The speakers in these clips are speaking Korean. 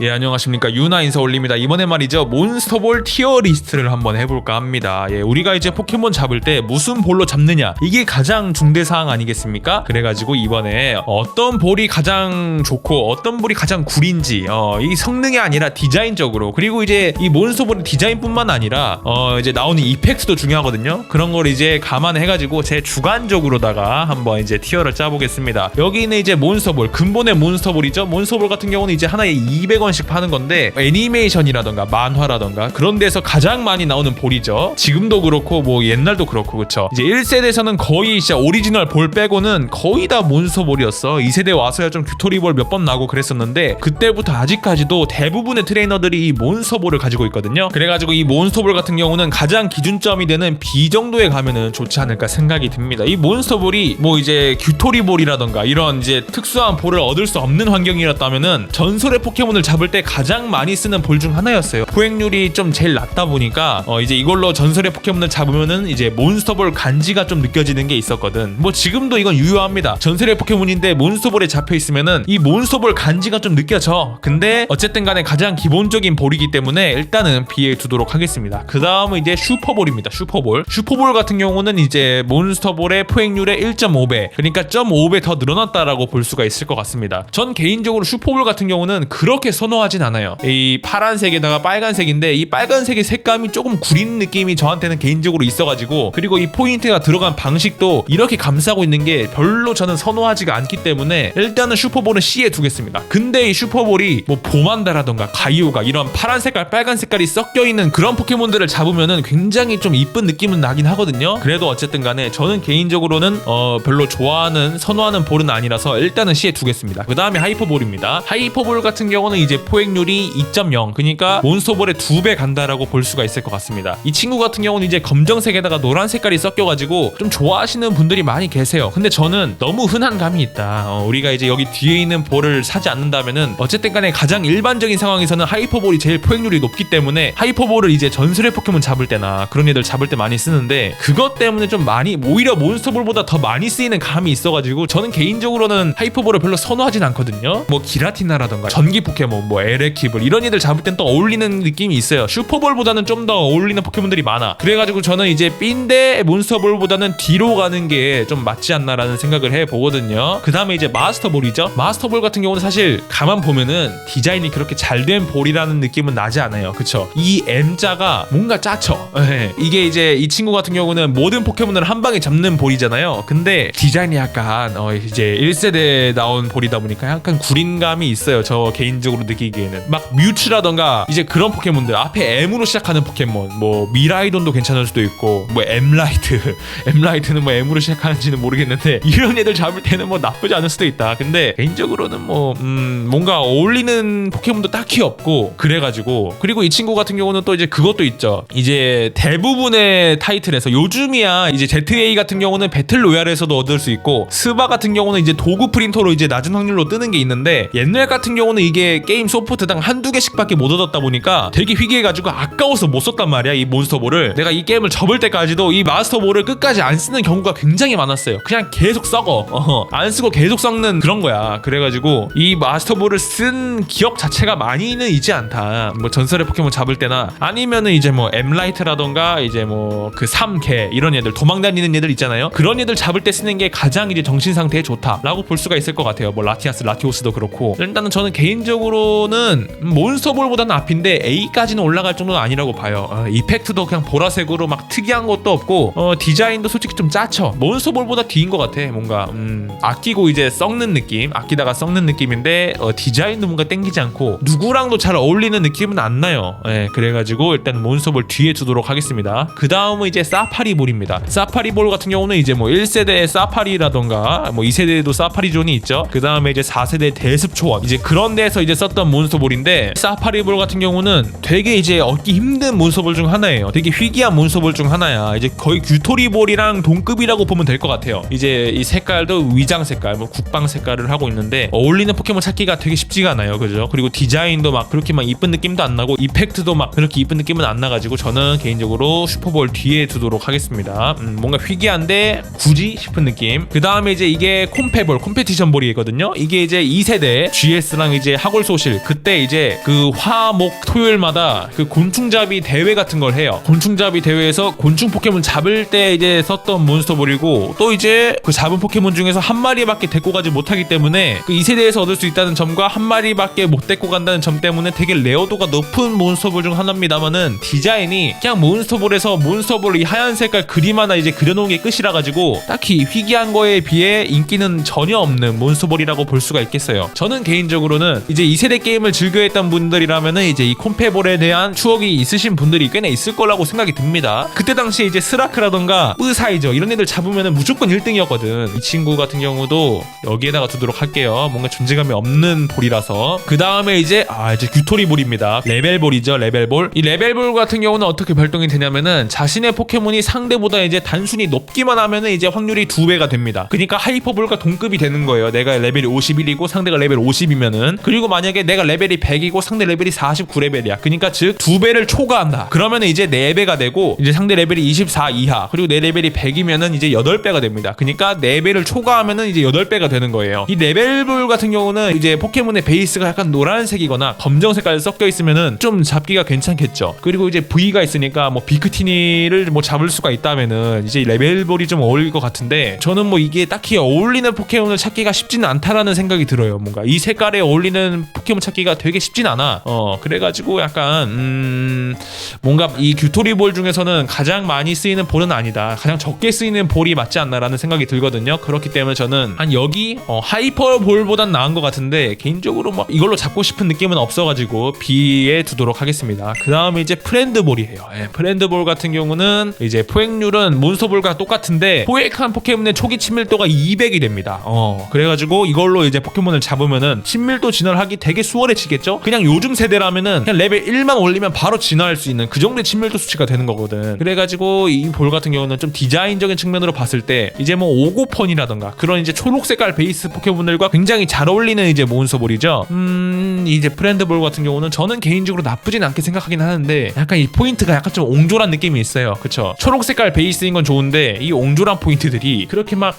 예 안녕하십니까. 유나 인사 올립니다. 이번에 말이죠. 몬스터볼 티어 리스트를 한번 해볼까 합니다. 예 우리가 이제 포켓몬 잡을 때 무슨 볼로 잡느냐. 이게 가장 중대 사항 아니겠습니까? 그래가지고 이번에 어떤 볼이 가장 좋고 어떤 볼이 가장 구린지 어, 이 성능이 아니라 디자인적으로 그리고 이제 이 몬스터볼의 디자인뿐만 아니라 어 이제 나오는 이펙트도 중요하거든요. 그런 걸 이제 감안해가지고 제 주관적으로다가 한번 이제 티어를 짜보겠습니다. 여기는 이제 몬스터볼 근본의 몬스터볼이죠. 몬스터볼 같은 경우는 이제 하나에 200원 씩 파는 건데 애니메이션이라던가 만화라던가 그런 데서 가장 많이 나오는 볼이죠. 지금도 그렇고 뭐 옛날도 그렇고 그쵸? 이제 1세대에서는 거의 진짜 오리지널 볼 빼고는 거의 다 몬스터 볼이었어. 2세대 와서야 좀 튜토리 볼 몇 번 나고 그랬었는데 그때부터 아직까지도 대부분의 트레이너들이 이 몬스터 볼을 가지고 있거든요. 그래가지고 이 몬스터 볼 같은 경우는 가장 기준점이 되는 B 정도에 가면은 좋지 않을까 생각이 듭니다. 이 몬스터 볼이 뭐 이제 규토리 볼이라던가 이런 이제 특수한 볼을 얻을 수 없는 환경이었다면은 전설의 포켓몬을 잡을 때 가장 많이 쓰는 볼 중 하나였어요. 포획률이 좀 제일 낮다 보니까 어 이제 이걸로 전설의 포켓몬을 잡으면은 이제 몬스터볼 간지가 좀 느껴지는 게 있었거든. 뭐 지금도 이건 유효합니다. 전설의 포켓몬인데 몬스터볼에 잡혀 있으면은 이 몬스터볼 간지가 좀 느껴져. 근데 어쨌든 간에 가장 기본적인 볼이기 때문에 일단은 B에 두도록 하겠습니다. 그 다음은 이제 슈퍼볼입니다. 슈퍼볼. 슈퍼볼 같은 경우는 이제 몬스터볼의 포획률의 1.5배. 그러니까 0.5배 더 늘어났다라고 볼 수가 있을 것 같습니다. 전 개인적으로 슈퍼볼 같은 경우는 그렇게 선 호하진 않아요. 이 파란색에다가 빨간색인데 이 빨간색의 색감이 조금 구린 느낌이 저한테는 개인적으로 있어가지고 그리고 이 포인트가 들어간 방식도 이렇게 감싸고 있는 게 별로 저는 선호하지가 않기 때문에 일단은 슈퍼볼은 C에 두겠습니다. 근데 이 슈퍼볼이 뭐 보만다라던가 가이오가 이런 파란 색깔 빨간 색깔이 섞여 있는 그런 포켓몬들을 잡으면은 굉장히 좀 이쁜 느낌은 나긴 하거든요. 그래도 어쨌든 간에 저는 개인적으로는 어 별로 좋아하는 선호하는 볼은 아니라서 일단은 C에 두겠습니다. 그 다음에 하이퍼볼입니다. 하이퍼볼 같은 경우는 이제 포획률이 2.0 그러니까 몬스터볼의 두배 간다라고 볼 수가 있을 것 같습니다. 이 친구 같은 경우는 이제 검정색에다가 노란 색깔이 섞여가지고 좀 좋아하시는 분들이 많이 계세요. 근데 저는 너무 흔한 감이 있다. 어, 우리가 이제 여기 뒤에 있는 볼을 사지 않는다면은 어쨌든 간에 가장 일반적인 상황에서는 하이퍼볼이 제일 포획률이 높기 때문에 하이퍼볼을 이제 전설의 포켓몬 잡을 때나 그런 애들 잡을 때 많이 쓰는데 그것 때문에 좀 많이 오히려 몬스터볼보다 더 많이 쓰이는 감이 있어가지고 저는 개인적으로는 하이퍼볼을 별로 선호하진 않거든요. 뭐 기라티나라던가 전기 포켓몬 뭐 에레키블 이런 애들 잡을 땐 또 어울리는 느낌이 있어요. 슈퍼볼보다는 좀 더 어울리는 포켓몬들이 많아. 그래가지고 저는 이제 B인데 몬스터볼보다는 뒤로 가는 게 좀 맞지 않나라는 생각을 해 보거든요. 그 다음에 이제 마스터볼이죠. 마스터볼 같은 경우는 사실 가만 보면은 디자인이 그렇게 잘 된 볼이라는 느낌은 나지 않아요. 그쵸? 이 M자가 뭔가 짜쳐. 예. 이게 이제 이 친구 같은 경우는 모든 포켓몬을 한 방에 잡는 볼이잖아요. 근데 디자인이 약간 어 이제 1세대 나온 볼이다 보니까 약간 구린감이 있어요. 저 개인적으로 느끼기에는. 막 뮤츠라던가 이제 그런 포켓몬들 앞에 M으로 시작하는 포켓몬 뭐 미라이돈도 괜찮을 수도 있고 뭐 M라이트 M라이트는 뭐 M으로 시작하는지는 모르겠는데 이런 애들 잡을 때는 뭐 나쁘지 않을 수도 있다. 근데 개인적으로는 뭐 음, 뭔가 어울리는 포켓몬도 딱히 없고 그래가지고. 그리고 이 친구 같은 경우는 또 이제 그것도 있죠. 이제 대부분의 타이틀에서 요즘이야 이제 ZA 같은 경우는 배틀 로얄에서도 얻을 수 있고 스바 같은 경우는 이제 도구 프린터로 이제 낮은 확률로 뜨는 게 있는데 옛날 같은 경우는 이게 게임 소프트당 한두 개씩밖에 못 얻었다 보니까 되게 희귀해가지고 아까워서 못 썼단 말이야 이 몬스터볼을. 내가 이 게임을 접을 때까지도 이 마스터볼을 끝까지 안 쓰는 경우가 굉장히 많았어요. 그냥 계속 썩어. 어, 안 쓰고 계속 썩는 그런 거야. 그래가지고 이 마스터볼을 쓴 기억 자체가 많이는 있지 않다. 뭐 전설의 포켓몬 잡을 때나 아니면은 이제 뭐 엠라이트라던가 이제 뭐그 3개 이런 애들 도망다니는 애들 있잖아요. 그런 애들 잡을 때 쓰는 게 가장 이제 정신 상태에 좋다라고 볼 수가 있을 것 같아요. 뭐 라티아스 라티오스도 그렇고. 일단은 저는 개인적으로 는 몬스터볼보다는 앞인데 A까지는 올라갈 정도는 아니라고 봐요. 어, 이펙트도 그냥 보라색으로 막 특이한 것도 없고 어, 디자인도 솔직히 좀 짜쳐. 몬스터볼보다 D인 것 같아 뭔가. 음, 아끼고 이제 썩는 느낌 아끼다가 썩는 느낌인데 어, 디자인도 뭔가 땡기지 않고 누구랑도 잘 어울리는 느낌은 안 나요. 예, 그래가지고 일단 몬스터볼 뒤에 두도록 하겠습니다. 그 다음은 이제 사파리볼입니다. 사파리볼 같은 경우는 이제 뭐 1세대 사파리라던가 뭐 2세대에도 사파리존이 있죠. 그 다음에 이제 4세대 대습초원. 이제 그런 데서 이제 썼던 몬스터볼인데 사파리볼 같은 경우는 되게 이제 얻기 힘든 몬스터볼 중 하나예요. 되게 희귀한 몬스터볼 중 하나야. 이제 거의 규토리볼이랑 동급이라고 보면 될 것 같아요. 이제 이 색깔도 위장 색깔 뭐 국방 색깔을 하고 있는데 어울리는 포켓몬 찾기가 되게 쉽지가 않아요. 그죠? 그리고 디자인도 막 그렇게 막 이쁜 느낌도 안 나고 이펙트도 막 그렇게 이쁜 느낌은 안 나가지고 저는 개인적으로 슈퍼볼 뒤에 두도록 하겠습니다. 음, 뭔가 희귀한데 굳이 싶은 느낌. 그 다음에 이제 이게 콤페볼 콤페티션 볼이거든요. 이게 이제 2세대 GS랑 이제 하골 소식 사실 그때 이제 그 화목 토요일마다 그 곤충잡이 대회 같은 걸 해요. 곤충잡이 대회에서 곤충 포켓몬 잡을 때 이제 썼던 몬스터볼이고 또 이제 그 잡은 포켓몬 중에서 한 마리밖에 데리고 가지 못하기 때문에 그 2세대에서 얻을 수 있다는 점과 한 마리밖에 못 데리고 간다는 점 때문에 되게 레어도가 높은 몬스터볼 중 하나입니다만은 디자인이 그냥 몬스터볼에서 몬스터볼 이 하얀 색깔 그림 하나 이제 그려놓은 게 끝이라 가지고 딱히 희귀한 거에 비해 인기는 전혀 없는 몬스터볼이라고 볼 수가 있겠어요. 저는 개인적으로는 이제 2세대 게임을 즐겨했던 분들이라면은 이제 이 콤페볼에 대한 추억이 있으신 분들이 꽤나 있을 거라고 생각이 듭니다. 그때 당시에 이제 스라크라던가 으사이저 이런 애들 잡으면은 무조건 1등이었거든. 이 친구 같은 경우도 여기에다가 두도록 할게요. 뭔가 존재감이 없는 볼이라서. 그 다음에 이제 아 이제 규토리 볼입니다. 레벨볼이죠. 레벨볼. 이 레벨볼 같은 경우는 어떻게 발동이 되냐면은 자신의 포켓몬이 상대보다 이제 단순히 높기만 하면은 이제 확률이 두 배가 됩니다. 그러니까 하이퍼볼과 동급이 되는 거예요. 내가 레벨이 51이고 상대가 레벨 50이면은 그리고 만약에 내가 레벨이 100이고 상대 레벨이 49레벨이야. 그러니까 즉 두 배를 초과한다. 그러면은 이제 4배가 되고 이제 상대 레벨이 24 이하 그리고 내 레벨이 100이면은 이제 8배가 됩니다. 그러니까 4배를 초과하면은 이제 8배가 되는 거예요. 이 레벨볼 같은 경우는 이제 포켓몬의 베이스가 약간 노란색이거나 검정 색깔 섞여 있으면은 좀 잡기가 괜찮겠죠. 그리고 이제 V가 있으니까 뭐 비크티니를 뭐 잡을 수가 있다면은 이제 레벨볼이 좀 어울릴 것 같은데 저는 뭐 이게 딱히 어울리는 포켓몬을 찾기가 쉽지는 않다라는 생각이 들어요. 뭔가 이 색깔에 어울리는 포켓몬 찾기가 되게 쉽진 않아. 어 그래가지고 약간 음 뭔가 이 규토리볼 중에서는 가장 많이 쓰이는 볼은 아니다. 가장 적게 쓰이는 볼이 맞지 않나라는 생각이 들거든요. 그렇기 때문에 저는 한 여기 어, 하이퍼 볼보단 나은 것 같은데 개인적으로 막 이걸로 잡고 싶은 느낌은 없어가지고 B에 두도록 하겠습니다. 그 다음에 이제 프렌드볼이에요. 예, 프렌드볼 같은 경우는 이제 포획률은 몬스터볼과 똑같은데 포획한 포켓몬의 초기 친밀도가 200이 됩니다. 어 그래가지고 이걸로 이제 포켓몬을 잡으면은 친밀도 진화하기 되게 수월해지겠죠? 그냥 요즘 세대라면은 그냥 레벨 1만 올리면 바로 진화할 수 있는 그 정도의 친밀도 수치가 되는 거거든. 그래가지고 이 볼 같은 경우는 좀 디자인적인 측면으로 봤을 때 이제 뭐 오고펀이라던가 그런 이제 초록 색깔 베이스 포켓몬들과 굉장히 잘 어울리는 이제 몬스터볼이죠. 음 이제 프렌드볼 같은 경우는 저는 개인적으로 나쁘진 않게 생각하긴 하는데 약간 이 포인트가 약간 좀 옹졸한 느낌이 있어요. 그쵸? 초록 색깔 베이스인 건 좋은데 이 옹졸한 포인트들이 그렇게 막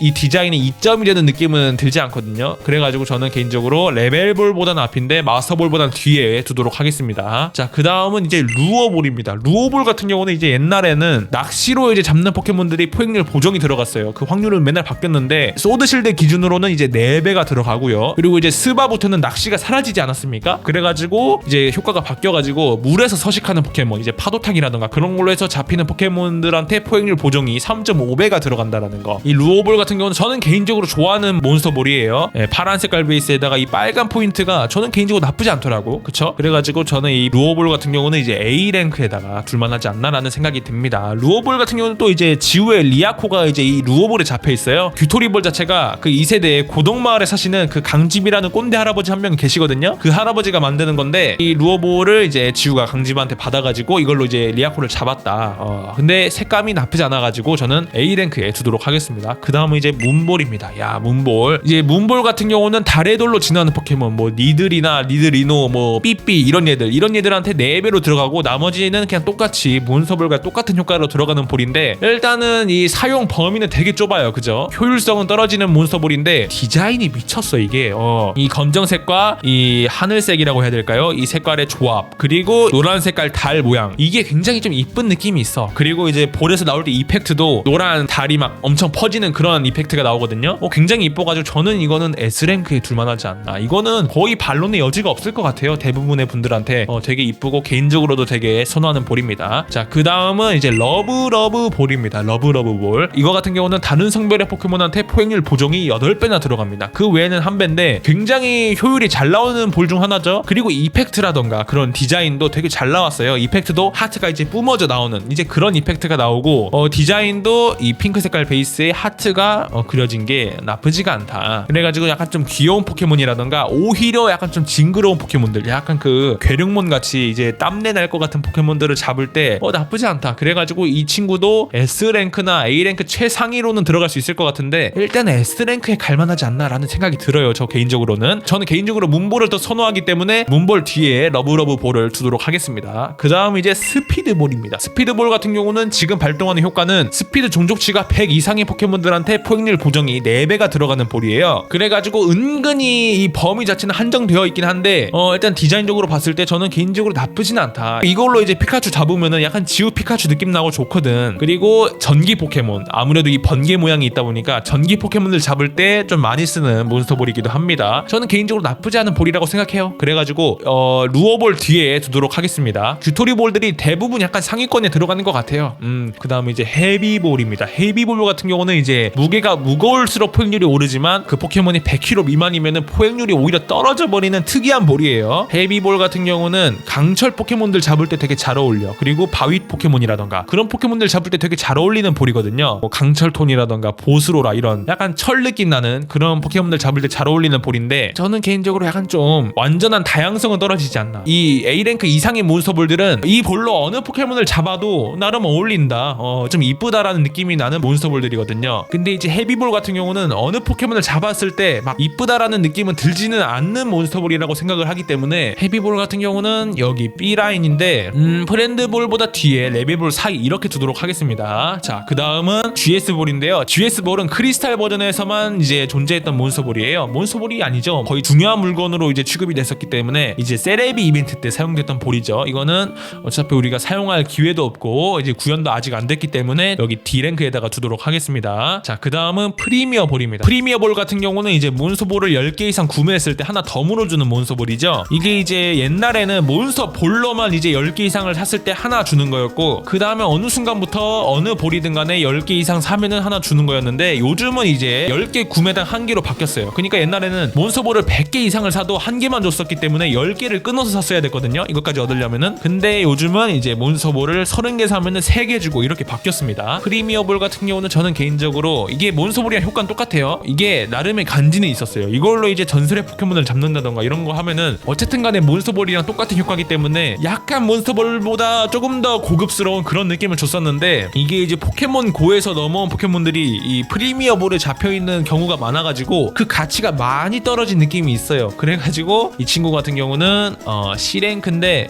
이 디자인에 이점이 되는 느낌은 들지 않거든요. 그래가지고 저는 개인적으로 레벨볼보다는 앞인데 마스터볼보다는 뒤에 두도록 하겠습니다. 자, 그 다음은 이제 루어볼입니다. 루어볼 같은 경우는 이제 옛날에는 낚시로 이제 잡는 포켓몬들이 포획률 보정이 들어갔어요. 그 확률은 맨날 바뀌었는데 소드실드 기준으로는 이제 4배가 들어가고요. 그리고 이제 스바부터는 낚시가 사라지지 않았습니까? 그래가지고 이제 효과가 바뀌어가지고 물에서 서식하는 포켓몬 이제 파도타기라던가 그런 걸로 해서 잡히는 포켓몬들한테 포획률 보정이 3.5배가 들어간다라는 거. 이 루어볼 같은 경우는 저는 개인적으로 좋아하는 몬스터볼이에요. 예, 파란 색깔 베이스에다가 이 빨간 포인트가 저는 개인적으로 나쁘지 않더라고. 그쵸? 그래가지고 저는 이 루어볼 같은 경우는 이제 A 랭크에다가 둘만하지 않나라는 생각이 듭니다. 루어볼 같은 경우는 또 이제 지우의 리아코가 이제 이 루어볼에 잡혀 있어요. 규토리볼 자체가 그 2세대의 고동마을에 사시는 그 강집이라는 꼰대 할아버지 한 명 계시거든요. 그 할아버지가 만드는 건데 이 루어볼을 이제 지우가 강집한테 받아가지고 이걸로 이제 리아코를 잡았다. 어, 근데 색감이 나쁘지 않아가지고 저는 A 랭크에 두도록 하겠습니다. 그 다음은 이제 문볼입니다. 야 문볼 이제 문볼 같은 경우는 달의 돌로 진화하는 포켓몬 뭐 니들이나 니드리노 뭐 삐삐 이런 얘들 이런 얘들한테 4배로 들어가고 나머지는 그냥 똑같이 몬스터볼과 똑같은 효과로 들어가는 볼인데 일단은 이 사용 범위는 되게 좁아요. 그죠? 효율성은 떨어지는 몬스터볼인데 디자인이 미쳤어 이게. 어. 이 검정색과 이 하늘색이라고 해야 될까요? 이 색깔의 조합 그리고 노란 색깔 달 모양 이게 굉장히 좀 이쁜 느낌이 있어. 그리고 이제 볼에서 나올 때 이펙트도 노란 달이 막 엄청 퍼지는 그런 이펙트가 나오거든요. 어, 굉장히 이뻐가지고 저는 이거는 S 랭크에 둘만하지 않나. 이거는 거의 반론의 여지가 없을 것 같아요. 대부분의 분들한테 어, 되게 이쁘고 개인적으로도 되게 선호하는 볼입니다. 자, 그 다음은 이제 러브 러브 볼입니다. 러브 러브 볼. 이거 같은 경우는 다른 성별의 포켓몬한테 포획률 보정이 8배나 들어갑니다. 그 외에는 한 배인데 굉장히 효율이 잘 나오는 볼 중 하나죠. 그리고 이펙트라던가 그런 디자인도 되게 잘 나왔어요. 이펙트도 하트가 이제 뿜어져 나오는 이제 그런 이펙트가 나오고 어, 디자인도 이 핑크 색깔 베이스에 하트가 어, 그려진 게 나쁘지가 않다. 그래가지고 약간 좀 귀여운 포켓몬이라던가 오히려 약간 좀 징그러운 포켓몬들 약간 그 괴력몬 같이 이제 땀내 날 것 같은 포켓몬들을 잡을 때 어 나쁘지 않다. 그래가지고 이 친구도 S 랭크나 A 랭크 최상위로는 들어갈 수 있을 것 같은데 일단 S 랭크에 갈만하지 않나라는 생각이 들어요. 저 개인적으로는 저는 개인적으로 문볼을 더 선호하기 때문에 문볼 뒤에 러브러브 볼을 두도록 하겠습니다. 그 다음 이제 스피드볼입니다. 스피드볼 같은 경우는 지금 발동하는 효과는 스피드 종족치가 100 이상의 포켓몬들한테 때 포획률 보정이 4배가 들어가는 볼이에요. 그래가지고 은근히 이 범위 자체는 한정되어 있긴 한데 어 일단 디자인적으로 봤을 때 저는 개인적으로 나쁘진 않다. 이걸로 이제 피카츄 잡으면은 약간 지우 피카츄 느낌 나고 좋거든. 그리고 전기 포켓몬 아무래도 이 번개 모양이 있다 보니까 전기 포켓몬을 잡을 때 좀 많이 쓰는 몬스터 볼이기도 합니다. 저는 개인적으로 나쁘지 않은 볼이라고 생각해요. 그래가지고 어 루어볼 뒤에 두도록 하겠습니다. 규토리 볼들이 대부분 약간 상위권에 들어가는 것 같아요. 음, 그 다음에 이제 헤비볼입니다. 헤비볼 같은 경우는 이제 무게 가 무거울수록 포획률이 오르지만 그 포켓몬이 100kg 미만이면은 포획률이 오히려 떨어져 버리는 특이한 볼이에요. 헤비볼 같은 경우는 강철 포켓몬들 잡을 때 되게 잘 어울려. 그리고 바윗 포켓몬이라던가 그런 포켓몬들 잡을 때 되게 잘 어울리는 볼이거든요. 뭐 강철톤이라던가 보스로라 이런 약간 철 느낌 나는 그런 포켓몬들 잡을 때 잘 어울리는 볼인데 저는 개인적으로 약간 좀 완전한 다양성은 떨어지지 않나. 이 A랭크 이상의 몬스터볼들은 이 볼로 어느 포켓몬을 잡아도 나름 어울린다. 어, 좀 이쁘다라는 느낌이 나는 몬스터볼들이거든요. 근데 이제 헤비볼 같은 경우는 어느 포켓몬을 잡았을 때 막 이쁘다라는 느낌은 들지는 않는 몬스터볼이라고 생각을 하기 때문에 헤비볼 같은 경우는 여기 B 라인인데 음, 프렌드볼보다 뒤에 레벨볼 사이 이렇게 두도록 하겠습니다. 자, 그 다음은 GS 볼인데요. GS 볼은 크리스탈 버전에서만 이제 존재했던 몬스터볼이에요. 몬스터볼이 아니죠. 거의 중요한 물건으로 이제 취급이 됐었기 때문에 이제 세레비 이벤트 때 사용됐던 볼이죠. 이거는 어차피 우리가 사용할 기회도 없고 이제 구현도 아직 안 됐기 때문에 여기 D 랭크에다가 두도록 하겠습니다. 자, 그 다음은 프리미어 볼입니다. 프리미어 볼 같은 경우는 이제 몬스터볼을 10개 이상 구매했을 때 하나 더 물어주는 몬스터볼이죠. 이게 이제 옛날에는 몬스터 볼로만 이제 10개 이상을 샀을 때 하나 주는 거였고 그 다음에 어느 순간부터 어느 볼이든 간에 10개 이상 사면은 하나 주는 거였는데 요즘은 이제 10개 구매당 한 개로 바뀌었어요. 그러니까 옛날에는 몬스터볼을 100개 이상을 사도 한 개만 줬었기 때문에 10개를 끊어서 샀어야 됐거든요. 이것까지 얻으려면은 근데 요즘은 이제 몬스터볼을 30개 사면은 3개 주고 이렇게 바뀌었습니다. 프리미어 볼 같은 경우는 저는 개인적으로 이게 몬스터볼이랑 효과는 똑같아요. 이게 나름의 간지는 있었어요. 이걸로 이제 전설의 포켓몬을 잡는다던가 이런 거 하면은 어쨌든 간에 몬스터볼이랑 똑같은 효과기 때문에 약간 몬스터볼보다 조금 더 고급스러운 그런 느낌을 줬었는데 이게 이제 포켓몬 고에서 넘어온 포켓몬들이 이 프리미어 볼에 잡혀 있는 경우가 많아가지고 그 가치가 많이 떨어진 느낌이 있어요. 그래가지고 이 친구 같은 경우는 어 C랭크인데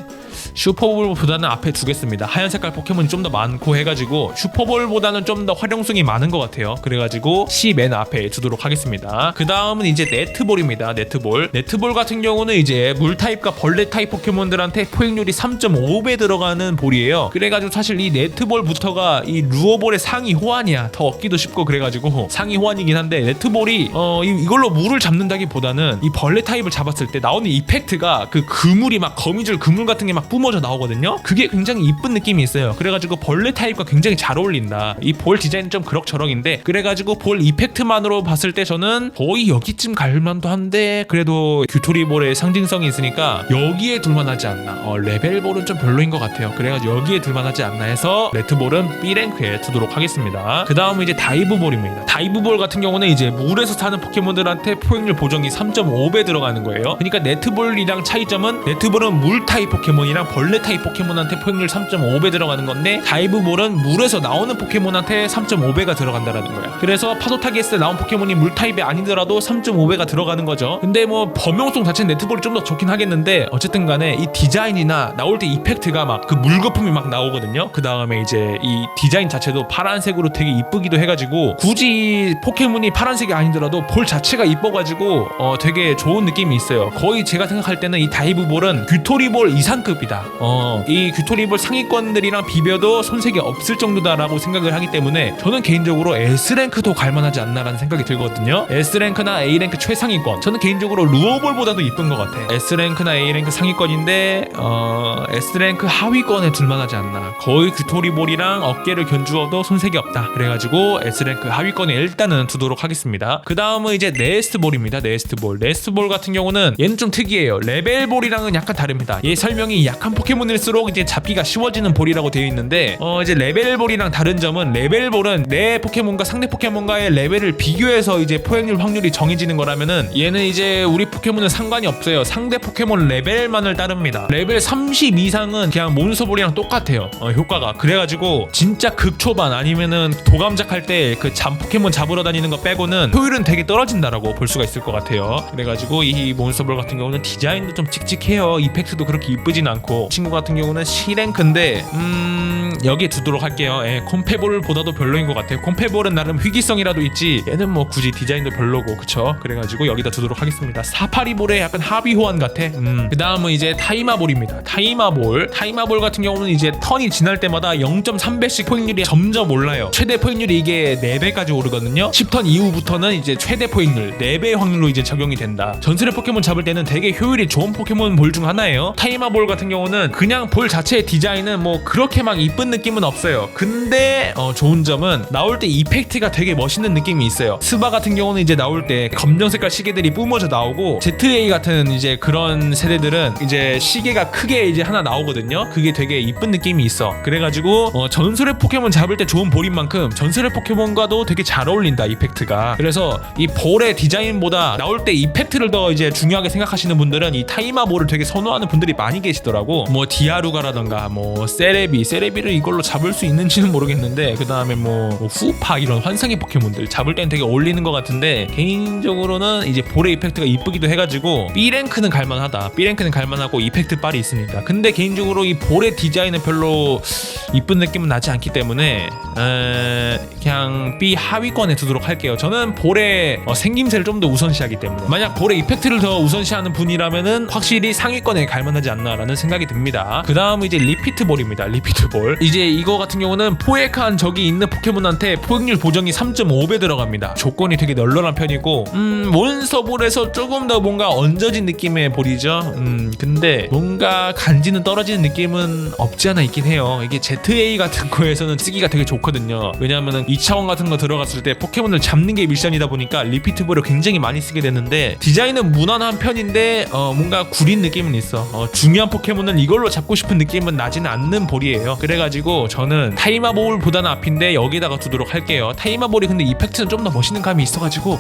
슈퍼볼보다는 앞에 두겠습니다. 하얀 색깔 포켓몬이 좀 더 많고 해가지고 슈퍼볼보다는 좀 더 활용성이 많은 것 같아요. 그래 가지고 C 맨 앞에 두도록 하겠습니다. 그 다음은 이제 네트볼입니다. 네트볼. 네트볼 같은 경우는 이제 물 타입과 벌레 타입 포켓몬들한테 포획률이 3.5배 들어가는 볼이에요. 그래가지고 사실 이 네트볼부터가 이 루어볼의 상위 호환이야. 더 얻기도 쉽고 그래가지고 상위 호환이긴 한데 네트볼이 어 이- 이걸로 물을 잡는다기보다는 이 벌레 타입을 잡았을 때 나오는 이펙트가 그 그물이 막 거미줄 그물 같은 게 막 뿜어져 나오거든요. 그게 굉장히 이쁜 느낌이 있어요. 그래가지고 벌레 타입과 굉장히 잘 어울린다. 이 볼 디자인은 좀 그럭저럭인데 그래가 지고 볼 이펙트만으로 봤을 때 저는 거의 여기쯤 갈만도 한데 그래도 규토리볼의 상징성이 있으니까 여기에 둘만하지 않나. 어, 레벨볼은 좀 별로인 것 같아요. 그래가지고 여기에 둘만하지 않나 해서 레트볼은 B 랭크에 두도록 하겠습니다. 그 다음은 이제 다이브볼입니다. 다이브볼 같은 경우는 이제 물에서 사는 포켓몬들한테 포획률 보정이 3.5배 들어가는 거예요. 그러니까 네트볼이랑 차이점은 네트볼은 물 타입 포켓몬이랑 벌레 타입 포켓몬한테 포획률 3.5배 들어가는 건데 다이브볼은 물에서 나오는 포켓몬한테 3.5배가 들어간다라는 거야. 그래서 파도 타기 했을 때 나온 포켓몬이 물 타입이 아니더라도 3.5배가 들어가는 거죠. 근데 뭐 범용성 자체는 네트볼이 좀 더 좋긴 하겠는데 어쨌든 간에 이 디자인이나 나올 때 이펙트가 막 그 물거품이 막 나오거든요. 그 다음에 이제 이 디자인 자체도 파란색으로 되게 이쁘기도 해가지고 굳이 포켓몬이 파란색이 아니더라도 볼 자체가 이뻐가지고 어 되게 좋은 느낌이 있어요. 거의 제가 생각할 때는 이 다이브볼은 규토리볼 이상급이다. 어 이 규토리볼 상위권들이랑 비벼도 손색이 없을 정도다라고 생각을 하기 때문에 저는 개인적으로 S랭크도 갈만하지 않나라는 생각이 들거든요. S랭크나 A랭크 최상위권. 저는 개인적으로 루어볼보다도 이쁜 것 같아. S랭크나 A랭크 상위권인데 어 S랭크 하위권에 둘만하지 않나. 거의 규토리볼이랑 어깨를 견주어도 손색이 없다. 그래가지고 S랭크 하위권에 일단은 두도록 하겠습니다. 그 다음은 이제 네스트볼입니다. 네스트볼. 네스트볼 같은 경우는 얘는 좀 특이해요. 레벨볼이랑은 약간 다릅니다. 얘 설명이 약한 포켓몬일수록 이제 잡기가 쉬워지는 볼이라고 되어 있는데 어 이제 레벨볼이랑 다른 점은 레벨볼은 내 포켓몬과 상대 포켓몬과의 레벨을 비교해서 이제 포획률 확률이 정해지는 거라면은 얘는 이제 우리 포켓몬은 상관이 없어요. 상대 포켓몬 레벨만을 따릅니다. 레벨 30 이상은 그냥 몬스터볼이랑 똑같아요. 어, 효과가. 그래가지고 진짜 극초반 아니면은 도감작 할 때 그 잠 포켓몬 잡으러 다니는 거 빼고는 효율은 되게 떨어진다라고 볼 수가 있을 것 같아요. 그래가지고 이 몬스터볼 같은 경우는 디자인도 좀 칙칙해요. 이펙트도 그렇게 이쁘진 않고 친구 같은 경우는 C랭크인데 음 여기에 두도록 할게요. 예, 콤페볼보다도 별로인 것 같아요. 콤페볼은 나름 희귀성이라도 있지. 얘는 뭐 굳이 디자인도 별로고 그쵸? 그래가지고 여기다 두도록 하겠습니다. 사파리볼의 약간 하비 호환 같아. 음. 그 다음은 이제 타이마볼입니다. 타이마볼. 타이마볼 같은 경우는 이제 턴이 지날 때마다 0.3배씩 포획률이 점점 올라요. 최대 포획률이 이게 4배까지 오르거든요. 10턴 이후부터는 이제 최대 포획률 4배 확률로 이제 적용이 된다. 전설의 포켓몬 잡을 때는 되게 효율이 좋은 포켓몬 볼 중 하나예요. 타이마볼 같은 경우는 그냥 볼 자체의 디자인은 뭐 그렇게 막 이쁜 느낌은 없어요. 근데 어, 좋은 점은 나올 때 이펙트가 되게 멋있는 느낌이 있어요. 스바 같은 경우는 이제 나올 때 검정 색깔 시계들이 뿜어져 나오고 ZA 같은 이제 그런 세대들은 이제 시계가 크게 이제 하나 나오거든요. 그게 되게 이쁜 느낌이 있어. 그래가지고 어, 전설의 포켓몬 잡을 때 좋은 볼인 만큼 전설의 포켓몬과도 되게 잘 어울린다 이펙트가. 그래서 이 볼의 디자인보다 나올 때 이펙트를 더 이제 중요하게 생각하시는 분들은 이 타이마 볼을 되게 선호하는 분들이 많이 계시더라고. 뭐 디아루가라던가 뭐 세레비 세레비를 이걸로 잡을 수 있는지는 모르겠는데 그 다음에 뭐 후파 이런 환 상의 포켓몬들 잡을 땐 되게 어울리는 것 같은데 개인적으로는 이제 볼의 이펙트가 이쁘기도 해가지고 B랭크는 갈만하다. B랭크는 갈만하고 이펙트 빨이 있으니까. 근데 개인적으로 이 볼의 디자인은 별로 이쁜 느낌은 나지 않기 때문에 에, 그냥 B 하위권에 두도록 할게요. 저는 볼의 어, 생김새를 좀 더 우선시하기 때문에. 만약 볼의 이펙트를 더 우선시하는 분이라면은 확실히 상위권에 갈만하지 않나라는 생각이 듭니다. 그 다음 이제 리피트 볼입니다. 리피트 볼. 이제 이거 같은 경우는 포획한 적이 있는 포켓몬한테 포획률 보정이 3.5배 들어갑니다. 조건이 되게 널널한 편이고 음 몬스터볼에서 조금 더 뭔가 얹어진 느낌의 볼이죠. 음 근데 뭔가 간지는 떨어지는 느낌은 없지 않아 있긴 해요. 이게 ZA 같은 거에서는 쓰기가 되게 좋거든요. 왜냐면은 2차원 같은 거 들어갔을 때 포켓몬을 잡는 게 미션이다 보니까 리피트볼을 굉장히 많이 쓰게 되는데 디자인은 무난한 편인데 어, 뭔가 구린 느낌은 있어. 어, 중요한 포켓몬은 이걸로 잡고 싶은 느낌은 나지는 않는 볼이에요. 그래가지고 저는 타이마 볼보다는 앞인데 여기다가 두도록 할게요. 타이마 볼이 근데 이펙트는 좀 더 멋있는 감이 있어가지고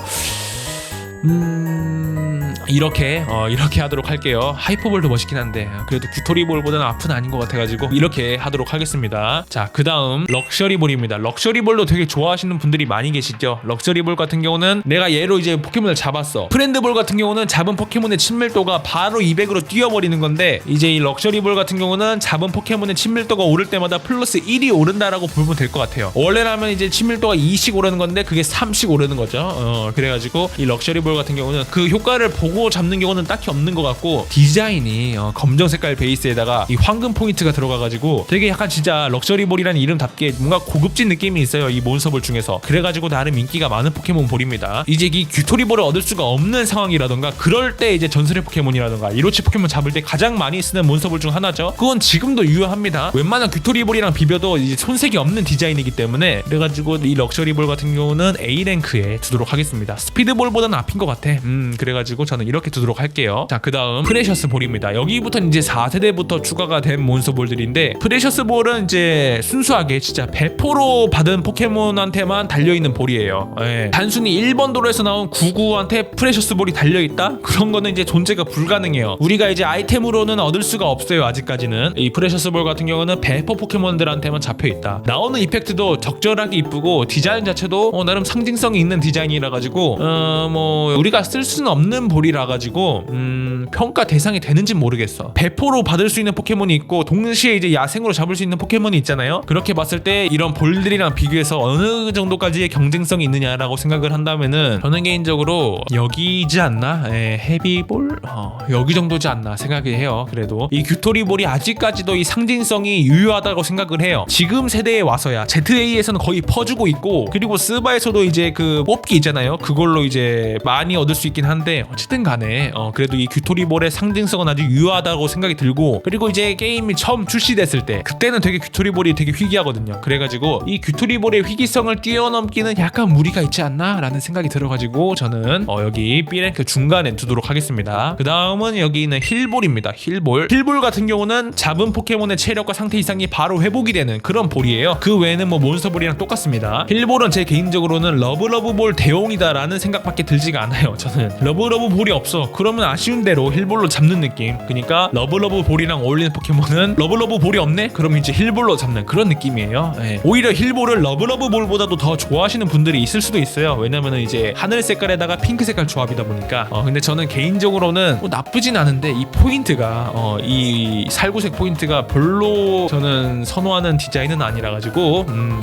음 이렇게 어 이렇게 하도록 할게요. 하이퍼볼도 멋있긴 한데 그래도 규토리볼보다는 앞은 아닌 것 같아가지고 이렇게 하도록 하겠습니다. 자 그 다음 럭셔리볼입니다. 럭셔리볼도 되게 좋아하시는 분들이 많이 계시죠? 럭셔리볼 같은 경우는 내가 얘로 이제 포켓몬을 잡았어. 프렌드볼 같은 경우는 잡은 포켓몬의 친밀도가 바로 200으로 뛰어버리는 건데 이제 이 럭셔리볼 같은 경우는 잡은 포켓몬의 친밀도가 오를 때마다 플러스 1이 오른다라고 보면 될 것 같아요. 원래라면 이제 친밀도가 2씩 오르는 건데 그게 3씩 오르는 거죠. 어 그래가지고 이 럭셔리볼 같은 경우는 그 효과를 보고 잡는 경우는 딱히 없는 것 같고 디자인이 어, 검정 색깔 베이스에다가 이 황금 포인트가 들어가가지고 되게 약간 진짜 럭셔리 볼이라는 이름답게 뭔가 고급진 느낌이 있어요 이 몬스터볼 중에서. 그래가지고 나름 인기가 많은 포켓몬 볼입니다. 이제 이 규토리 볼을 얻을 수가 없는 상황이라던가 그럴 때 이제 전설의 포켓몬이라던가 이로치 포켓몬 잡을 때 가장 많이 쓰는 몬스터볼 중 하나죠. 그건 지금도 유효합니다. 웬만한 규토리 볼이랑 비벼도 이제 손색이 없는 디자인이기 때문에 그래가지고 이 럭셔리 볼 같은 경우는 A랭크에 두도록 하겠습니다. 스피드볼보다는 앞인 것 같아. 음 그래가지고 저는 이렇게 두도록 할게요. 자 그 다음 프레셔스 볼입니다. 여기부터 이제 4세대부터 추가가 된 몬스터 볼들인데 프레셔스 볼은 이제 순수하게 진짜 배포로 받은 포켓몬한테만 달려있는 볼이에요. 예. 단순히 1번 도로에서 나온 구구한테 프레셔스 볼이 달려있다? 그런 거는 이제 존재가 불가능해요. 우리가 이제 아이템으로는 얻을 수가 없어요 아직까지는. 이 프레셔스 볼 같은 경우는 배포 포켓몬들한테만 잡혀있다. 나오는 이펙트도 적절하게 이쁘고 디자인 자체도 어, 나름 상징성이 있는 디자인이라 가지고 어 뭐 우리가 쓸 수는 없는 볼이라 가지고 음 평가 대상이 되는지 모르겠어. 배포로 받을 수 있는 포켓몬이 있고 동시에 이제 야생으로 잡을 수 있는 포켓몬이 있잖아요. 그렇게 봤을 때 이런 볼들이랑 비교해서 어느 정도까지의 경쟁성이 있느냐라고 생각을 한다면은 저는 개인적으로 여기지 않나? 예, 헤비볼? 어, 여기 정도지 않나 생각이 해요 그래도. 이 규토리볼이 아직까지도 이 상징성이 유효하다고 생각을 해요. 지금 세대에 와서야 ZA에서는 거의 퍼주고 있고 그리고 스바에서도 이제 그 뽑기 있잖아요. 그걸로 이제 많이 얻을 수 있긴 한데 어쨌든 간에 어, 그래도 이 규토리볼의 상징성은 아주 유효하다고 생각이 들고 그리고 이제 게임이 처음 출시됐을 때 그때는 되게 규토리볼이 되게 희귀하거든요. 그래가지고 이 규토리볼의 희귀성을 뛰어넘기는 약간 무리가 있지 않나 라는 생각이 들어가지고 저는 어, 여기 B랭크 중간에 두도록 하겠습니다. 그 다음은 여기 있는 힐볼입니다. 힐볼. 힐볼 같은 경우는 잡은 포켓몬의 체력과 상태 이상이 바로 회복이 되는 그런 볼이에요. 그 외에는 뭐 몬스터볼이랑 똑같습니다. 힐볼은 제 개인적으로는 러브러브볼 대용이다라는 생각밖에 들지가 않아요. 저는 러브러브 볼이 없어. 그러면 아쉬운 대로 힐볼로 잡는 느낌. 그러니까 러브러브 볼이랑 어울리는 포켓몬은 러브러브 볼이 없네? 그럼 이제 힐볼로 잡는 그런 느낌이에요. 예. 오히려 힐볼을 러브러브 볼보다도 더 좋아하시는 분들이 있을 수도 있어요. 왜냐면은 이제 하늘 색깔에다가 핑크 색깔 조합이다 보니까. 어, 근데 저는 개인적으로는 뭐 나쁘진 않은데 이 포인트가 어, 이 살구색 포인트가 별로 저는 선호하는 디자인은 아니라 가지고 음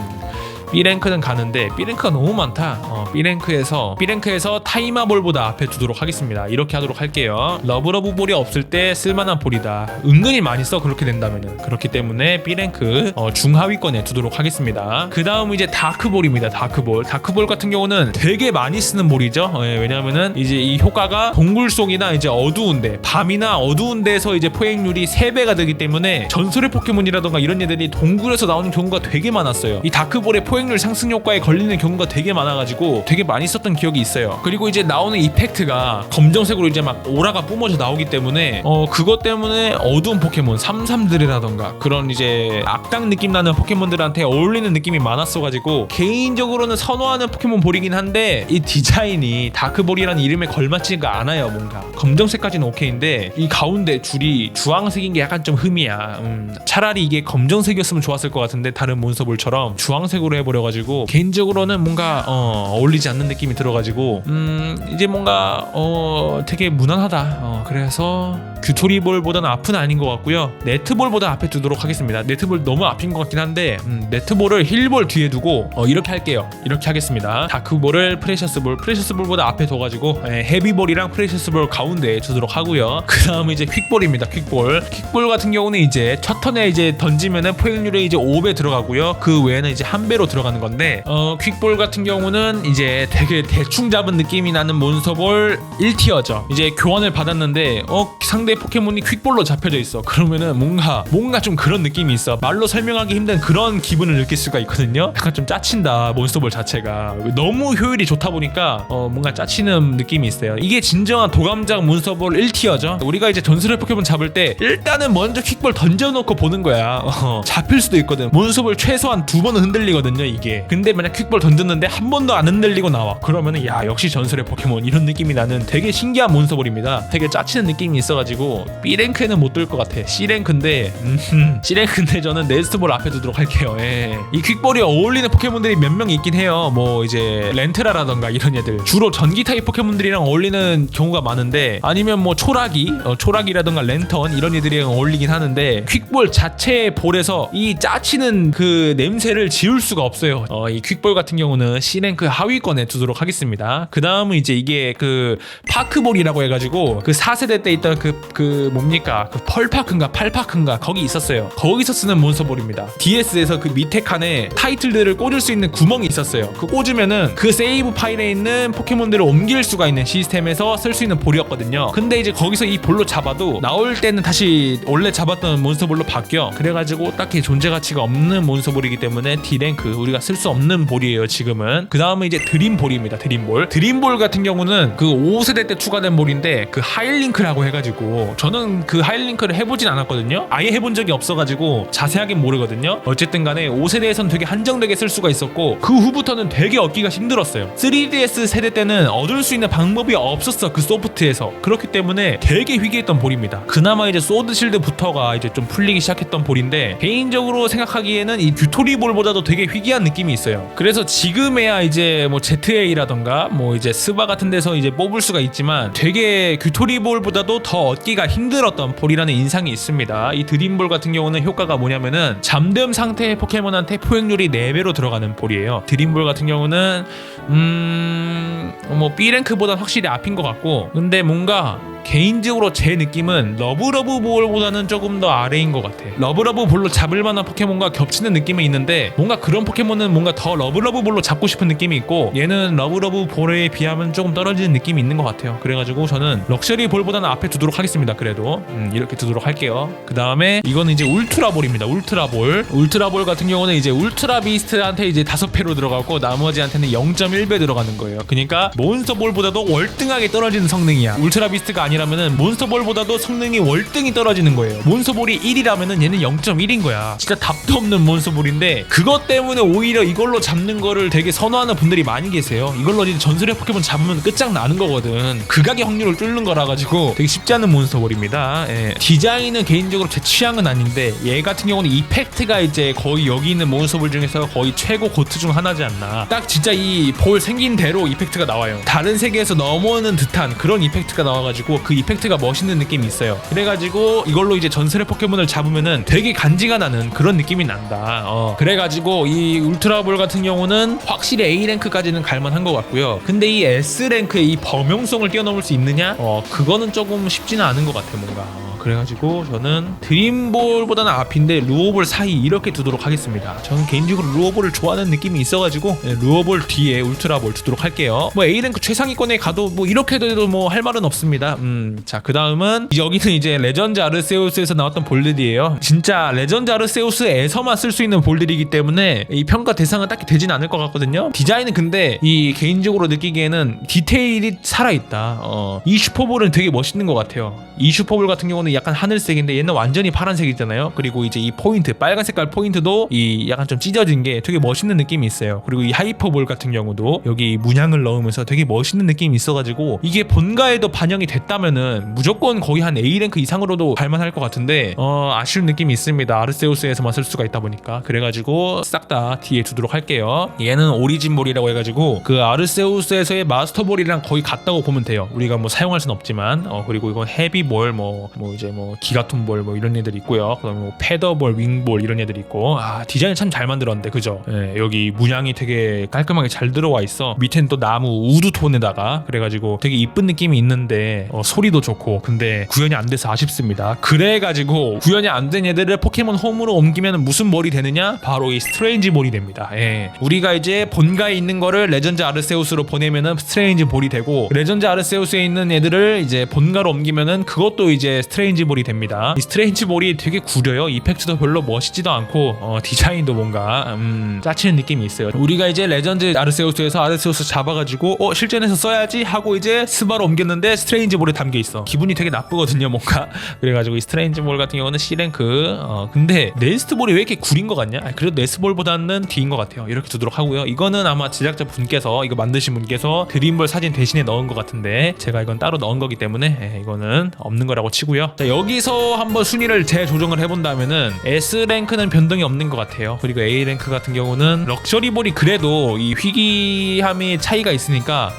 B랭크는 가는데 B랭크가 너무 많다. 어, B랭크에서 B랭크에서 타이마볼보다 앞에 두도록 하겠습니다. 이렇게 하도록 할게요. 러브러브 볼이 없을 때 쓸만한 볼이다. 은근히 많이 써 그렇게 된다면은. 그렇기 때문에 B랭크 어, 중하위권에 두도록 하겠습니다. 그 다음 이제 다크볼입니다 다크볼. 다크볼 같은 경우는 되게 많이 쓰는 볼이죠. 예, 왜냐면은 이제 이 효과가 동굴 속이나 이제 어두운데 밤이나 어두운 데서 이제 포획률이 3배가 되기 때문에 전설의 포켓몬이라던가 이런 애들이 동굴에서 나오는 경우가 되게 많았어요. 이 다크볼의 포 획률 상승 효과에 걸리는 경우가 되게 많아가지고 되게 많이 썼던 기억이 있어요. 그리고 이제 나오는 이펙트가 검정색으로 이제 막 오라가 뿜어져 나오기 때문에 어 그것 때문에 어두운 포켓몬 삼삼들이라던가 그런 이제 악당 느낌 나는 포켓몬들한테 어울리는 느낌이 많았어가지고 개인적으로는 선호하는 포켓몬 볼이긴 한데 이 디자인이 다크볼이라는 이름에 걸맞지가 않아요 뭔가. 검정색까지는 오케이인데 이 가운데 줄이 주황색인 게 약간 좀 흠이야. 음, 차라리 이게 검정색이었으면 좋았을 것 같은데 다른 몬스터볼처럼 주황색으로 해 버려가지고 개인적으로는 뭔가 어, 어울리지 않는 느낌이 들어가지고 음 이제 뭔가 어 되게 무난하다. 어, 그래서 규토리볼보다는 앞은 아닌 것 같고요. 네트볼보다 앞에 두도록 하겠습니다. 네트볼 너무 앞인 것 같긴 한데 음, 네트볼을 힐볼 뒤에 두고 어, 이렇게 할게요. 이렇게 하겠습니다. 다크볼을 프레셔스볼 프레셔스볼보다 앞에 둬가지고 예, 헤비볼이랑 프레셔스볼 가운데에 두도록 하고요. 그 다음에 이제 퀵볼입니다 퀵볼. 퀵볼 같은 경우는 이제 첫 턴에 이제 던지면은 포획률이 이제 5배 들어가고요. 그 외에는 이제 한 배로 들어가는 건데 어, 퀵볼 같은 경우는 이제 되게 대충 잡은 느낌이 나는 몬스터볼 1티어죠. 이제 교환을 받았는데 어 상대 포켓몬이 퀵볼로 잡혀져 있어. 그러면은 뭔가 뭔가 좀 그런 느낌이 있어. 말로 설명하기 힘든 그런 기분을 느낄 수가 있거든요. 약간 좀 짜친다 몬스터볼 자체가. 너무 효율이 좋다 보니까 어 뭔가 짜치는 느낌이 있어요. 이게 진정한 도감장 몬스터볼 1티어죠. 우리가 이제 전설의 포켓몬 잡을 때 일단은 먼저 퀵볼 던져놓고 보는 거야. 어, 잡힐 수도 있거든. 몬스터볼 최소한 두 번은 흔들리거든요 이게. 근데 만약 퀵볼 던졌는데 한 번도 안 흔들리고 나와. 그러면은 야 역시 전설의 포켓몬. 이런 느낌이 나는 되게 신기한 몬스터볼입니다. 되게 짜치는 느낌이 있어가지고 B랭크에는 못 들 것 같아. C랭크인데 음, C랭크인데 저는 네스트볼 앞에 두도록 할게요. 예. 이 퀵볼이 어울리는 포켓몬들이 몇 명 있긴 해요. 뭐 이제 렌트라라던가 이런 애들. 주로 전기 타입 포켓몬들이랑 어울리는 경우가 많은데 아니면 뭐 초라기 어, 초라기라던가 랜턴 이런 애들이랑 어울리긴 하는데 퀵볼 자체의 볼에서 이 짜치는 그 냄새를 지울 수가 없어요. 어, 이 퀵볼 같은 경우는 C랭크 하위권에 두도록 하겠습니다. 그 다음은 이제 이게 그 파크볼이라고 해가지고 그 4세대 때 있던 그, 그 뭡니까? 그 펄파크인가 팔파크인가 거기 있었어요. 거기서 쓰는 몬스터볼입니다. DS에서 그 밑에 칸에 타이틀들을 꽂을 수 있는 구멍이 있었어요. 그 꽂으면은 그 세이브 파일에 있는 포켓몬들을 옮길 수가 있는 시스템에서 쓸 수 있는 볼이었거든요. 근데 이제 거기서 이 볼로 잡아도 나올 때는 다시 원래 잡았던 몬스터볼로 바뀌어. 그래가지고 딱히 존재 가치가 없는 몬스터볼이기 때문에 D랭크 우리가 쓸 수 없는 볼이에요 지금은. 그 다음은 이제 드림볼입니다 드림볼. 드림볼 같은 경우는 그 5세대 때 추가된 볼인데 그 하일링크라고 해가지고 저는 그 하일링크를 해보진 않았거든요. 아예 해본 적이 없어가지고 자세하게 모르거든요. 어쨌든 간에 5세대에선 되게 한정되게 쓸 수가 있었고 그 후부터는 되게 얻기가 힘들었어요. 3DS 세대 때는 얻을 수 있는 방법이 없었어 그 소프트에서. 그렇기 때문에 되게 희귀했던 볼입니다. 그나마 이제 소드 실드부터가 이제 좀 풀리기 시작했던 볼인데 개인적으로 생각하기에는 이 뷰토리 볼보다도 되게 희귀한 느낌이 있어요. 그래서 지금에야 이제 뭐 ZA라던가 뭐 이제 스바 같은 데서 이제 뽑을 수가 있지만 되게 규토리 볼보다도 더 얻기 가 힘들었던 볼이라는 인상이 있습니다. 이 드림볼 같은 경우는 효과가 뭐냐면은 잠듦 상태의 포켓몬한테 포획률이 4배로 들어가는 볼이에요. 드림볼 같은 경우는 음뭐 B랭크보다 확실히 앞인 것 같고 근데 뭔가 개인적으로 제 느낌은 러브러브 볼보다는 조금 더 아래인 것 같아. 러브러브 볼로 잡을 만한 포켓몬과 겹치는 느낌이 있는데 뭔가 그런 포켓몬은 뭔가 더 러브러브 볼로 잡고 싶은 느낌이 있고 얘는 러브러브 볼에 비하면 조금 떨어지는 느낌이 있는 것 같아요. 그래가지고 저는 럭셔리 볼보다는 앞에 두도록 하겠습니다. 그래도 음, 이렇게 두도록 할게요. 그 다음에 이거는 이제 울트라 볼입니다. 울트라 볼. 울트라 볼 같은 경우는 이제 울트라 비스트한테 이제 다섯 배로 들어가고 나머지한테는 0.1배 들어가는 거예요. 그러니까 몬스터 볼보다도 월등하게 떨어지는 성능이야. 울트라 비스트가 아니 아니라면은 몬스터볼보다도 성능이 월등히 떨어지는 거예요. 몬스터볼이 1이라면은 얘는 0.1인 거야. 진짜 답도 없는 몬스터볼인데 그것 때문에 오히려 이걸로 잡는 거를 되게 선호하는 분들이 많이 계세요. 이걸로 이제 전설의 포켓몬 잡으면 끝장나는 거거든. 극악의 확률을 뚫는 거라 가지고 되게 쉽지 않은 몬스터볼입니다. 예. 디자인은 개인적으로 제 취향은 아닌데 얘 같은 경우는 이펙트가 이제 거의 여기 있는 몬스터볼 중에서 거의 최고 고트 중 하나지 않나. 딱 진짜 이 볼 생긴 대로 이펙트가 나와요. 다른 세계에서 넘어오는 듯한 그런 이펙트가 나와가지고 그 이펙트가 멋있는 느낌이 있어요. 그래가지고 이걸로 이제 전설의 포켓몬을 잡으면은 되게 간지가 나는 그런 느낌이 난다. 어, 그래가지고 이 울트라볼 같은 경우는 확실히 A 랭크까지는 갈만한 것 같고요. 근데 이 S 랭크의 이 범용성을 뛰어넘을 수 있느냐? 어, 그거는 조금 쉽지는 않은 것 같아 뭔가. 어, 그래가지고 저는 드림볼보다는 앞인데 루어볼 사이 이렇게 두도록 하겠습니다. 저는 개인적으로 루어볼을 좋아하는 느낌이 있어가지고 네, 루어볼 뒤에 울트라볼 두도록 할게요. 뭐 A 랭크 최상위권에 가도 뭐 이렇게 돼도 뭐 할 말은 없습니다. 음, 자 그 다음은 여기는 이제 레전드 아르세우스에서 나왔던 볼들이에요. 진짜 레전드 아르세우스에서만 쓸 수 있는 볼들이기 때문에 이 평가 대상은 딱히 되진 않을 것 같거든요. 디자인은 근데 이 개인적으로 느끼기에는 디테일이 살아있다. 어, 이 슈퍼볼은 되게 멋있는 것 같아요. 이 슈퍼볼 같은 경우는 약간 하늘색인데 얘는 완전히 파란색이잖아요. 그리고 이제 이 포인트 빨간 색깔 포인트도 이 약간 좀 찢어진 게 되게 멋있는 느낌이 있어요. 그리고 이 하이퍼볼 같은 경우도 여기 문양을 넣으면서 되게 멋있는 느낌이 있어가지고 이게 본가에도 반영이 됐다면은 무조건 거의 한 A 랭크 이상으로도 갈만할 것 같은데 어 아쉬운 느낌이 있습니다. 아르세우스에서만 쓸 수가 있다 보니까 그래가지고 싹 다 뒤에 두도록 할게요. 얘는 오리진볼이라고 해가지고 그 아르세우스에서의 마스터볼이랑 거의 같다고 보면 돼요. 우리가 뭐 사용할 순 없지만 어 그리고 이건 헤비볼 뭐 뭐 이제 뭐 기가톤볼 뭐 이런 애들 있고요. 그다음에 뭐 패더볼, 윙볼 이런 애들 있고 아 디자인 참 잘 만들었는데 그죠? 예, 여기 문양이 되게 깔끔하게 잘 들어와 있어. 밑엔 또 나무 우드 톤에다가 그래가지고 되게 이쁜 느낌이 있는데 어, 소리도 좋고 근데 구현이 안 돼서 아쉽습니다. 그래가지고 구현이 안 된 애들을 포켓몬 홈으로 옮기면 무슨 볼이 되느냐? 바로 이 스트레인지 볼이 됩니다. 예. 우리가 이제 본가에 있는 거를 레전드 아르세우스로 보내면은 스트레인지 볼이 되고 레전드 아르세우스에 있는 애들을 이제 본가로 옮기면은 그것도 이제 스트레인지 볼이 됩니다. 이 스트레인지 볼이 되게 구려요. 이펙트도 별로 멋있지도 않고 어, 디자인도 뭔가 음, 짜치는 느낌이 있어요. 우리가 이제 레전드 아르세우스에서 아르세우스 잡아가지고 어 실전에서 써야지 하고 이제 스바로 옮겼는데 스트레인지 볼에 담겨 있어. 기분이 되게 나쁘거든요, 뭔가. 그래가지고 이 스트레인지 볼 같은 경우는 C 랭크. 어, 근데 네스트 볼이 왜 이렇게 구린 것 같냐? 그래도 네스트 볼보다는 뒤인 것 같아요. 이렇게 두도록 하고요. 이거는 아마 제작자 분께서 이거 만드신 분께서 드림볼 사진 대신에 넣은 것 같은데 제가 이건 따로 넣은 거기 때문에 예, 이거는 없는 거라고 치고요. 자 여기서 한번 순위를 재조정을 해본다면은 S 랭크는 변동이 없는 것 같아요. 그리고 A 랭크 같은 경우는 럭셔리 볼이 그래도 이 희귀함의 차이가 있으니까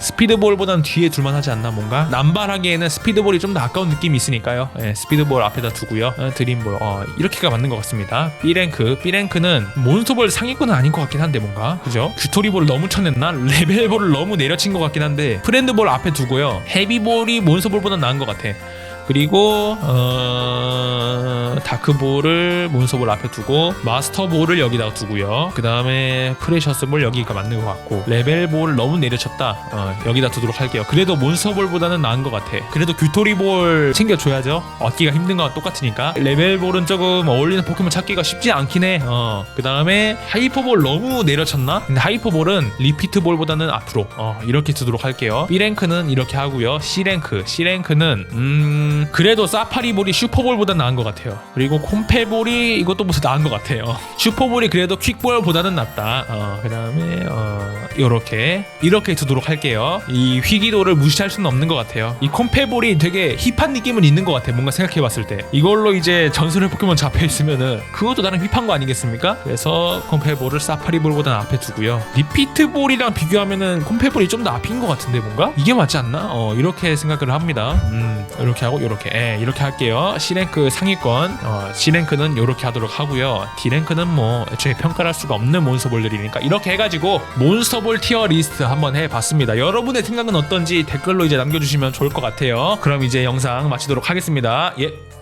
스피드볼보다는 뒤에 둘만 하지 않나 뭔가? 남발하기에는 스피드볼이 좀 더 아까운 느낌이 있으니까요. 예, 스피드볼 앞에다 두고요. 어, 드림볼. 어, 이렇게가 맞는 것 같습니다. B랭크. B랭크는 몬스터볼 상위권은 아닌 것 같긴 한데 뭔가? 그죠? 규토리볼을 너무 쳐냈나? 레벨볼을 너무 내려친 것 같긴 한데 프렌드볼 앞에 두고요. 헤비볼이 몬스터볼보다 나은 것 같아 그리고 어... 다크볼을 몬스터볼 앞에 두고 마스터볼을 여기다가 두고요. 그 다음에 프레셔스볼 여기가 맞는 것 같고 레벨볼을 너무 내려쳤다. 어, 여기다 두도록 할게요. 그래도 몬스터볼보다는 나은 것 같아. 그래도 규토리볼 챙겨줘야죠. 얻기가 힘든 거랑 똑같으니까. 레벨볼은 조금 어울리는 포켓몬 찾기가 쉽지 않긴 해. 어, 그 다음에 하이퍼볼 너무 내려쳤나? 근데 하이퍼볼은 리피트볼보다는 앞으로 어, 이렇게 두도록 할게요. B랭크는 이렇게 하고요. C랭크 C랭크는 음 그래도 사파리볼이 슈퍼볼보다 나은 것 같아요. 그리고 콤페볼이 이것도 무슨 나은 것 같아요. 슈퍼볼이 그래도 퀵볼보다는 낫다. 어, 그 다음에 어, 이렇게 이렇게 두도록 할게요. 이 희귀도를 무시할 수는 없는 것 같아요. 이 콤페볼이 되게 힙한 느낌은 있는 것 같아. 뭔가 생각해봤을 때 이걸로 이제 전설의 포켓몬 잡혀 있으면은 그것도 나름 힙한 거 아니겠습니까? 그래서 콤페볼을 사파리볼보다 앞에 두고요. 리피트볼이랑 비교하면은 콤페볼이 좀 더 앞인 것 같은데 뭔가 이게 맞지 않나? 어 이렇게 생각을 합니다. 음 이렇게 하고 이렇게 예, 이렇게 할게요. C랭크 상위권 어, C랭크는 이렇게 하도록 하고요. D랭크는 뭐 애초에 평가할 수가 없는 몬스터볼들이니까 이렇게 해가지고 몬스터볼 티어 리스트 한번 해봤습니다. 여러분의 생각은 어떤지 댓글로 이제 남겨주시면 좋을 것 같아요. 그럼 이제 영상 마치도록 하겠습니다. 예.